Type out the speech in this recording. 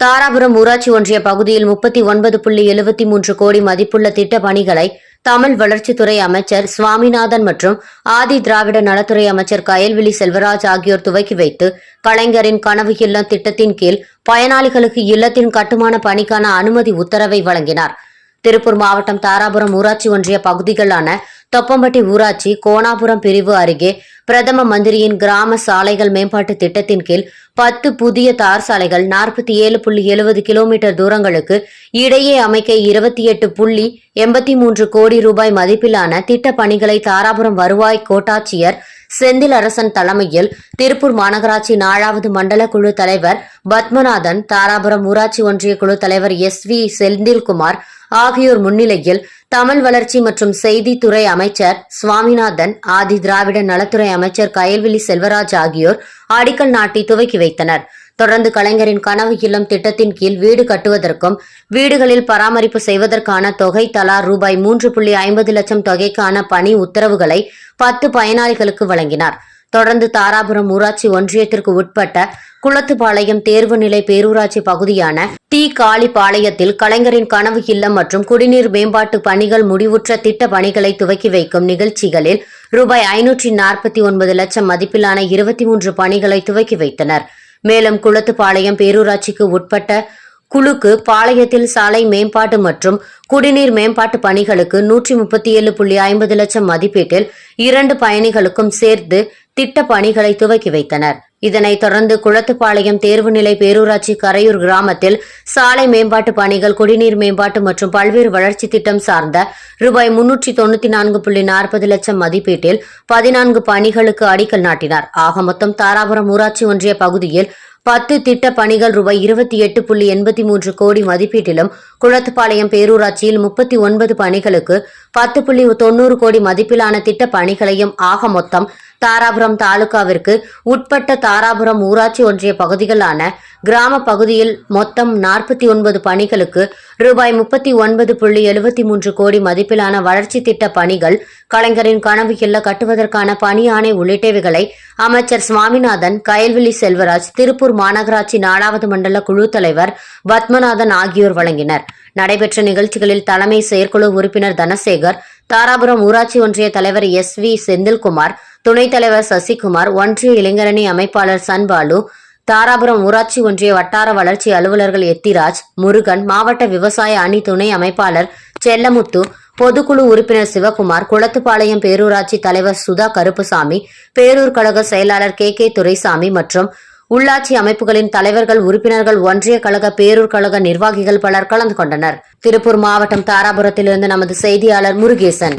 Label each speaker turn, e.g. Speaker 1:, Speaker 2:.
Speaker 1: தாராபுரம் ஊராட்சி ஒன்றிய பகுதியில் முப்பத்தி ஒன்பது புள்ளி எழுபத்தி மூன்று கோடி மதிப்புள்ள திட்ட பணிகளை தமிழ் வளர்ச்சித்துறை அமைச்சர் சுவாமிநாதன் மற்றும் ஆதி திராவிட நலத்துறை அமைச்சர் கயல்விழி செல்வராஜ் ஆகியோர் துவக்கி வைத்து கலைஞரின் கனவு இல்லம் திட்டத்தின் கீழ் பயனாளிகளுக்கு இல்லத்தின் கட்டுமான பணிக்கான அனுமதி உத்தரவை வழங்கினார். திருப்பூர் மாவட்டம் தாராபுரம் ஊராட்சி ஒன்றிய பகுதிகளான தொப்பம்பட்டி ஊராட்சி கோணாபுரம் பிரிவு அருகே பிரதம மந்திரியின் கிராம சாலைகள் மேம்பாட்டு திட்டத்தின் கீழ் பத்து புதிய தார் சாலைகள் நாற்பத்தி ஏழு புள்ளி எழுபது கிலோமீட்டர் தூரங்களுக்கு இடையே அமைக்க இருபத்தி எட்டு புள்ளி எண்பத்தி மூன்று கோடி ரூபாய் மதிப்பிலான திட்ட பணிகளை தாராபுரம் வருவாய் கோட்டாட்சியர் செந்தில் அரசன் தலைமையில் திருப்பூர் மாநகராட்சி நாலாவது மண்டல குழு தலைவர் பத்மநாதன் தாராபுரம் ஊராட்சி ஒன்றிய குழு தலைவர் எஸ் வி செந்தில்குமார் ஆகியோர் முன்னிலையில் தமிழ் வளர்ச்சி மற்றும் செய்தித்துறை அமைச்சர் சுவாமிநாதன் ஆதி திராவிட நலத்துறை அமைச்சர் கயல்விழி செல்வராஜ் ஆகியோர் அடிக்கல் நாட்டி துவக்கி வைத்தனர். தொடர்ந்து கலைஞரின் கனவு இல்லம் திட்டத்தின் கீழ் வீடு கட்டுவதற்கும் வீடுகளில் பராமரிப்பு செய்வதற்கான தொகை தலா ரூபாய் மூன்று புள்ளி ஐம்பது லட்சம் தொகைக்கான பணி உத்தரவுகளை பத்து பயனாளிகளுக்கு வழங்கினார். தொடர்ந்து தாராபுரம் ஊராட்சி ஒன்றியத்திற்கு உட்பட்ட குளத்துப்பாளையம் தேர்வு நிலை பேரூராட்சி பகுதியான டி காளிப்பாளையத்தில் கலைஞரின் கனவு இல்லம் மற்றும் குடிநீர் மேம்பாட்டு பணிகள் முடிவுற்ற திட்ட பணிகளை துவக்கி வைக்கும் நிகழ்ச்சிகளில் ரூபாய் ஐநூற்றி நாற்பத்தி ஒன்பது லட்சம் மதிப்பிலான இருபத்தி மூன்று பணிகளை துவக்கி வைத்தனர். மேலும் குளத்துப்பாளையம் பேரூராட்சிக்கு உட்பட்ட குழுக்கு பாளையத்தில் சாலை மேம்பாட்டு மற்றும் குடிநீர் மேம்பாட்டு பணிகளுக்கு நூற்றி முப்பத்தி ஏழு புள்ளி ஐம்பது லட்சம் மதிப்பீட்டில் இரண்டு பயணிகளுக்கும் சேர்த்து திட்ட பணிகளை துவக்கி வைத்தனர். இதனைத் தொடர்ந்து குளத்துப்பாளையம் தேர்வுநிலை பேரூராட்சி கரையூர் கிராமத்தில் சாலை மேம்பாட்டு பணிகள் குடிநீர் மேம்பாட்டு மற்றும் பல்வேறு வளர்ச்சி திட்டம் சார்ந்த ரூபாய் முன்னூற்றி தொண்ணூத்தி நான்கு புள்ளி நாற்பது லட்சம் மதிப்பீட்டில் பதினான்கு பணிகளுக்கு அடிக்கல் நாட்டினார். ஆக மொத்தம் தாராபுரம் ஊராட்சி ஒன்றிய பகுதியில் பத்து திட்ட பணிகள் ரூபாய் இருபத்தி எட்டு புள்ளி எண்பத்தி மூன்று கோடி மதிப்பீட்டிலும் குளத்துப்பாளையம் பேரூராட்சியில் முப்பத்தி ஒன்பது பணிகளுக்கு பத்து புள்ளி தொண்ணூறு கோடி மதிப்பிலான திட்ட பணிகளையும் ஆக மொத்தம் தாராபுரம் தாலுகாவிற்கு உட்பட்ட தாராபுரம் ஊராட்சி ஒன்றிய பகுதிகளான கிராம பகுதியில் மொத்தம் நாற்பத்தி ஒன்பது பணிகளுக்கு ரூபாய் முப்பத்தி ஒன்பது புள்ளி எழுபத்தி மூன்று கோடி மதிப்பிலான வளர்ச்சி திட்ட பணிகள் கலைஞரின் கனவு இல்ல கட்டுவதற்கான பணி ஆணை உள்ளிட்டவைகளை அமைச்சர் சுவாமிநாதன் கயல்விழி செல்வராஜ் திருப்பூர் மாநகராட்சி நாலாவது மண்டல குழு தலைவர் பத்மநாதன் ஆகியோர் வழங்கினர். நடைபெற்ற நிகழ்ச்சிகளில் தலைமை செயற்குழு உறுப்பினர் தனசேகர் தாராபுரம் ஊராட்சி ஒன்றிய தலைவர் எஸ் வி செந்தில்குமார் துணைத் தலைவர் சசிகுமார் ஒன்றிய இளைஞரணி அமைப்பாளர் சன்பாலு தாராபுரம் ஊராட்சி ஒன்றிய வட்டார வளர்ச்சி அலுவலர்கள் எத்திராஜ் முருகன் மாவட்ட விவசாய அணி துணை அமைப்பாளர் செல்லமுத்து பொதுக்குழு உறுப்பினர் சிவகுமார் குளத்துப்பாளையம் பேரூராட்சி தலைவர் சுதா கருப்புசாமி பேரூர் கழக செயலாளர் கே கே துரைசாமி மற்றும் உள்ளாட்சி அமைப்புகளின் தலைவர்கள் உறுப்பினர்கள் ஒன்றிய கழக பேரூர் கழக நிர்வாகிகள் பலர் கலந்து கொண்டனர். திருப்பூர் மாவட்டம் தாராபுரத்திலிருந்து நமது செய்தியாளர் முருகேசன்.